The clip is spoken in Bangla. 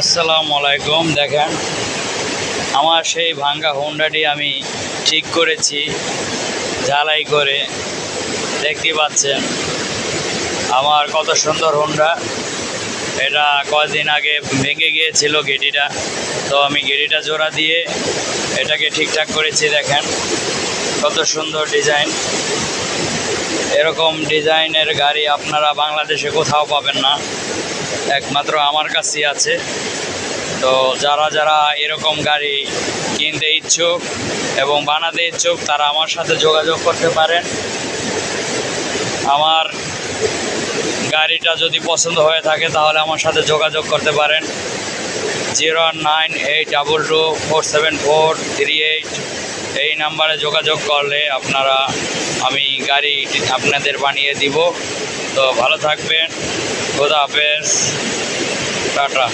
আসসালামু আলাইকুম, দেখেন। আমার সেই ভাঙ্গা হোন্ডাটি আমি ঠিক করেছি, ঝালাই করে। দেখতে পাচ্ছেন, আমার কত সুন্দর হোন্ডা। এটা কয়েকদিন আগে ভেঙে গিয়েছিল গেটিটা। তো আমি গেটিটা জোড়া দিয়ে এটাকে ঠিকঠাক করেছি, দেখেন। কত সুন্দর ডিজাইন। এরকম ডিজাইনের গাড়ি আপনারা বাংলাদেশে কোথাও পাবেন না। একমাত্র আমার কাছেই আছে। তো যারা যারা এরকম গাড়ি কিনতে ইচ্ছুক এবং বানাতে ইচ্ছুক, তারা আমার সাথে যোগাযোগ করতে পারেন। আমার গাড়িটা যদি পছন্দ হয়ে থাকে, তাহলে আমার সাথে যোগাযোগ করতে পারেন। Zero nine eight double two four seven four three eight এই নাম্বারে যোগাযোগ করলে আপনারা, আমি গাড়ি আপনাদের বানিয়ে দিব। তো ভালো থাকবেন। খোদা হাফেজ টাটা